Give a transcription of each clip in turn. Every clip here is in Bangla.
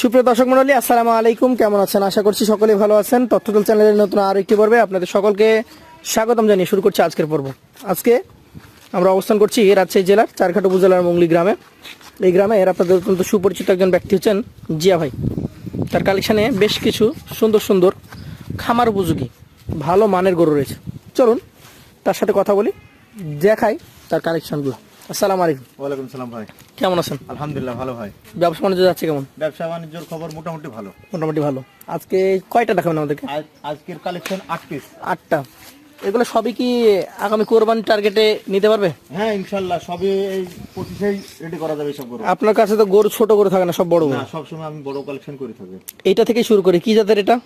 সুপ্রিয় দর্শক মন্ডলী আসসালামু আলাইকুম। কেমন আছেন? আশা করছি সকলেই ভালো আছেন। তথ্যদল চ্যানেলের নতুন আরও একটি পর্বে আপনাদের সকলকে স্বাগতম জানিয়ে শুরু করছি আজকের পর্ব। আজকে আমরা অবস্থান করছি রাজশাহী জেলার চারঘাট উপজেলার মঙ্গলি গ্রামে। এই গ্রামে এর আপনাদের অত্যন্ত সুপরিচিত একজন ব্যক্তি হচ্ছেন জিয়া ভাই। তার কালেকশানে বেশ কিছু সুন্দর সুন্দর খামার উপযোগী, ভালো মানের গরু রয়েছে। চলুন তার সাথে কথা বলি, দেখাই তার কালেকশনগুলো। আসসালামু আলাইকুম। ওয়ালাইকুম সালাম ভাই। কেমন আছেন? আলহামদুলিল্লাহ ভালো ভাই। ব্যবসা বাণিজ্য যাচ্ছে কেমন? ব্যবসা বাণিজ্যর খবর মোটামুটি ভালো। মোটামুটি ভালো। আজকে কয়টা দেখাবেন আমাদেরকে? আজ আজকের কালেকশন আট পিস আটটা। এগুলো সবই কি আগামী কোরবানি টার্গেটে নিতে পারবে? হ্যাঁ ইনশাল্লাহ সবই এই পঁচিশেই রেডি করা যাবে সব গরু। আপনার কাছে তো গরু ছোট গরু থাকে না সব বড় না সবসময় আমি বড় কালেকশন করে থাকি। এইটা থেকে শুরু করি। কি জাতের এটা?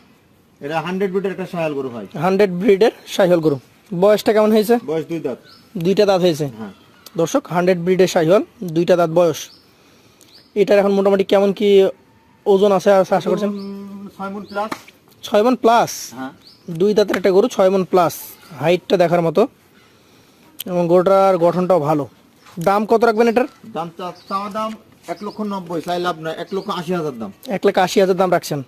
এটা হান্ড্রেড বিটের একটা সায়াল গরু ভাই। হান্ড্রেড ব্রিডের সাইহল গরু। বয়সটা কেমন হয়েছে? বয়স দুই দাঁত। দুইটা দাঁত হয়েছে। হ্যাঁ। দর্শক হান্ড্রেড ব্রিডের সাইহল দুইটা দাঁত বয়স। এটার এখন মোটামুটি কেমন কি ওজন আছে আশা আশা করছেন? ছয় মন প্লাস হ্যাঁ। দুই দাঁতের একটা গরু ছয় মন প্লাস হাইটটা দেখার মতো। এবং গরুটার গঠনটাও ভালো। দাম কত রাখবেন এটার? দাম চাওয়া দাম এক লক্ষ নব্বই চাই লাভ নয় এক লক্ষ আশি হাজার দাম। এক লাখ আশি হাজার দাম রাখছেন।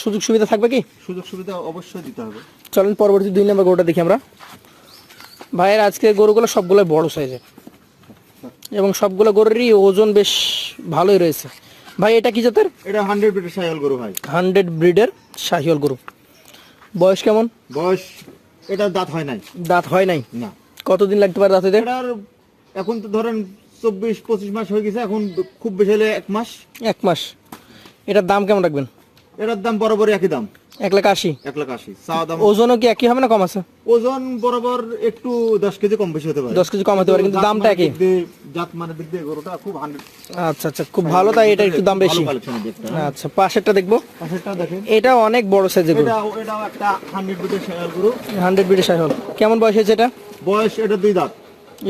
সুযোগ সুবিধা থাকবে কি? সুযোগ সুবিধা অবশ্যই দিতে হবে। চলেন পরবর্তী দুই নম্বর গরুটা দেখি আমরা। ভাইয়ের আজকে গরুগুলো সবগুলো বড় সাইজের এবং সবগুলো গরুরই ওজন বেশ ভালোই রয়েছে। ভাই এটা কি জাতের? এটা হান্ড্রেড ব্রিডের সায়াল গরু ভাই। হান্ড্রেড ব্রিডের শাহিওল গরু। বয়স কেমন? বয়স এটা দাঁত হয় নাই। দাঁত হয় নাই? না। কতদিন লাগতে পারে দাঁত হইতে এটার এখন তো ধরেন চব্বিশ পঁচিশ মাস হয়ে গেছে এখন খুব বেশি হলে এক মাস। এক মাস। এটার দাম কেমন রাখবেন? এটার দাম বরাবর একই দাম। এক লাখ আশি। এক লাখ আশি। চাওয়া দাম ওজনও কি একই হবে না কম আছে? ওজন বরাবর একটু দশ কেজি কম বেশি হতে পারে। দশ কেজি কম হতে পারে কিন্তু দামটা একই। জাত মানে দিক দিয়ে গরুটা খুব আচ্ছা আচ্ছা খুব ভালো তাই এটা একটু দাম বেশি। আচ্ছা পাশেরটা দেখব। পাশেরটা দেখেন। এটা অনেক বড় সাইজের গরু। এটা এটাও একটা বিটের কেমন বয়স হয়েছে এটা? বয়স এটা দুই দাঁত।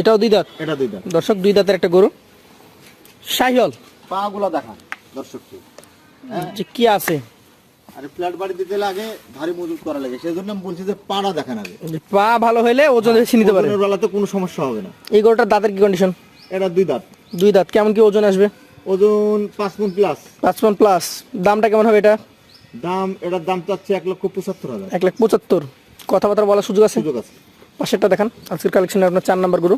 এটাও দুই দাঁত? এটা দুই দাঁত। দর্শক দুই দাঁতের একটা গরু। শাহিওল পা গুলা দেখা দর্শককে যে কি আছে? আর ফ্ল্যাট বাড়ি দিতে লাগে ভারী মজুত করা লাগে। সেই জন্য আমি বলছি যে পাড়া দেখেন আগে। পা ভালো হইলে ওজন বেশি নিতে পারে। ওজনের বেলাতে কোনো সমস্যা হবে না। এই গরুটার দাঁতের কি কন্ডিশন এটা দুই দাঁত। দুই দাঁত। কেমন কি ওজন আসবে? ওজন পাঁচ মন প্লাস পাঁচ পন প্লাস দামটা কেমন হবে এটা? দাম এটার দাম চাচ্ছে এক লক্ষ পঁচাত্তর হাজার। এক লাখ পঁচাত্তর। কথাবার্তা বলার সুযোগ আছে? সুযোগ আছে। পাশেরটা দেখান। আজকের কালেকশনে আপনার চার নাম্বার গরু।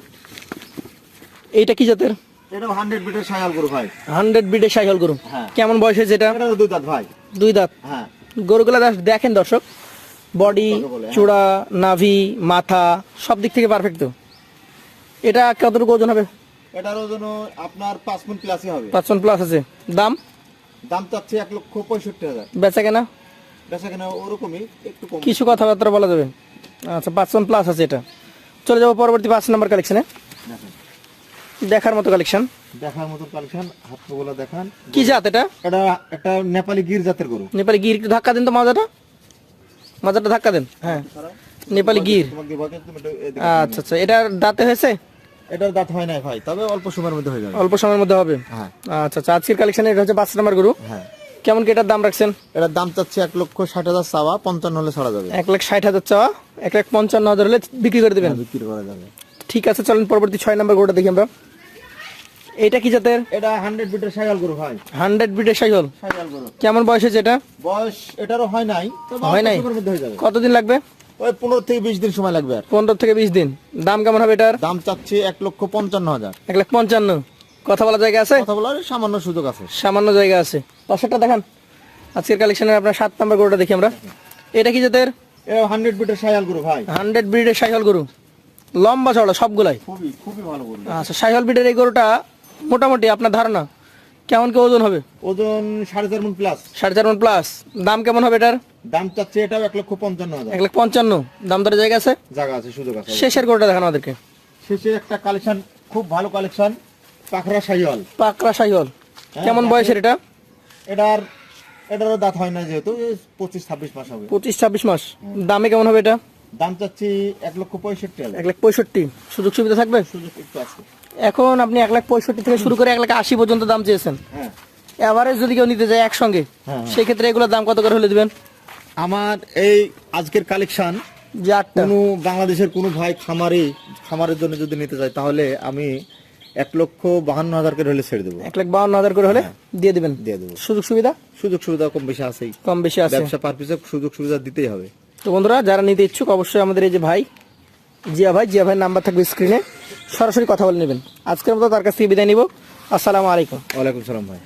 এইটা কি জাতের? এটাও হান্ড্রেড বিটের সায়াল গরু ভাই। হান্ড্রেড ব্রিডের সাইকেল গরু। হ্যাঁ। কেমন বয়স হয়েছে এটা? দুই দাঁত ভাই। দুই দাঁত। হ্যাঁ। গরুগুলো দেখেন দর্শক বডি হ্যাঁ। চূড়া নাভি মাথা সব দিক থেকে পারফেক্ট তো। এটা কতটুকু ওজন হবে? এটার ওজন আপনার পাঁচ মন প্লাসই হবে। পাঁচশন প্লাস আছে। দাম? দাম চাচ্ছে এক লক্ষ পঁয়ষট্টি হাজার। বেচা কেনা? বেচা কেনা ওরকমই একটু কম। কিছু কথাবার্তা বলা যাবে। আচ্ছা পাঁচশন প্লাস আছে এটা। চলে যাব পরবর্তী পাঁচ নাম্বার কালেকশনে দেখেন। দেখার মতো কালেকশন দেখার মতো কালেকশন হাতগুলো দেখান। কি জাত এটা? এটা একটা নেপালি গির জাতের গরু। নেপালি গির একটু ধাক্কা দেন তো মাজাটা। মাজাটা ধাক্কা দেন। হ্যাঁ। নেপালি গির। আচ্ছা আচ্ছা। এটার দাঁতে হয়েছে? এটার দাঁত হয় নাই ভাই তবে অল্প সময়ের মধ্যে হয়ে যাবে। অল্প সময়ের মধ্যে হবে? হ্যাঁ। আচ্ছা আচ্ছা। আজকের কালেকশনে এটা হচ্ছে পাঁচ নাম্বার গরু। হ্যাঁ। কেমন কি এটার দাম রাখছেন? এটার দাম চাচ্ছে এক লক্ষ ষাট হাজার চাওয়া পঞ্চান্ন হলে ছাড়া যাবে। এক লাখ ষাট হাজার চাওয়া এক লাখ পঞ্চান্ন হাজার হলে বিক্রি করে দেবেন। বিক্রি করা যাবে। ঠিক আছে চলেন পরবর্তী ছয় নাম্বার গরুটা দেখি আমরা। এইটা কি জাতের? এটা হান্ড্রেড বিটের সাইকেল গরু ভাই। হান্ড্রেড ব্রিডের সাইকেল। সাইকেল গরু। কেমন বয়স হয়েছে এটা? বয়স এটারও হয় নাই হয় নাই? হয়ে কতদিন লাগবে? ওই পনেরো থেকে বিশ দিন সময় লাগবে আর। পনেরো থেকে বিশ দিন। দাম কেমন হবে এটার? দাম চাচ্ছে এক লক্ষ পঞ্চান্ন হাজার। এক লাখ পঞ্চান্ন। কথা বলা জায়গা আছে? কথা বলার সামান্য সুযোগ আছে। সামান্য জায়গা আছে। পাশেরটা দেখান। আজকের কালেকশনে আপনার সাত নাম্বার গরুটা দেখি আমরা। এটা কি জাতের? এটা হান্ড্রেড বিটের সাইকেল গরু ভাই। হান্ড্রেড ব্রিডের সাইকেল গরু। লম্বা চড়া সবগুলাই? খুবই খুবই ভালো গরু। আচ্ছা সাইকেল ব্রিডের এই গরুটা মোটামুটি আপনার ধারণা? কেমন কি ওজন হবে? ওজন সাড়ে চার মন প্লাস সাড়ে চার মন প্লাস দাম কেমন হবে এটার? দাম চাচ্ছে এটাও এক লক্ষ পঞ্চান্ন হাজার। এক লাখ পঞ্চান্ন। দাম দরের জায়গা আছে? জায়গা আছে সুযোগ আছে। শেষের গরুটা দেখান আমাদেরকে। শেষে একটা কালেকশন খুব ভালো কালেকশন পাখরা সাইওয়াল। পাকড়া সাইকেল কেমন বয়সের এটা? এটার এটারও দাঁত হয় না যেহেতু পঁচিশ ছাব্বিশ মাস হবে। পঁচিশ ছাব্বিশ মাস। দামে কেমন হবে এটা? দাম চাচ্ছি এক লক্ষ পঁয়ষট্টি এক লক্ষ পঁয়ষট্টি। সুযোগ সুবিধা থাকবে? সুযোগ একটু আছে। এখন আপনি এক লাখ পঁয়ষট্টি থেকে শুরু করে এক লাখ আশি পর্যন্ত দাম চেয়েছেন। হ্যাঁ। এভারেজ যদি কেউ নিতে যায় একসঙ্গে সেক্ষেত্রে সেই এগুলোর দাম কত করে হলে দিবেন? আমার এই আজকের কালেকশন কোনো বাংলাদেশের কোনো ভাই খামারি খামারের জন্য যদি নিতে চায় তাহলে আমি এক লক্ষ বাহান্ন হাজার করে হলে ছেড়ে দেবো। এক লাখ বাহান্ন হাজার করে হলে দিয়ে দিবেন? দিয়ে দেবো। সুযোগ সুবিধা? সুযোগ সুবিধা কম বেশি আছেই। কম বেশি আছে। ব্যবসা পার পিছে সুযোগ সুবিধা দিতেই হবে। তো বন্ধুরা যারা নিতে ইচ্ছুক অবশ্যই আমাদের এই যে ভাই জিয়া ভাই জিয়া ভাই নাম্বার থাকবে স্ক্রিনে সরাসরি কথা বলে নেবেন। আজকের মতো তার কাছ থেকে বিদায় নিব। আসসালামু আলাইকুম। ওয়ালাইকুম সালাম ভাই।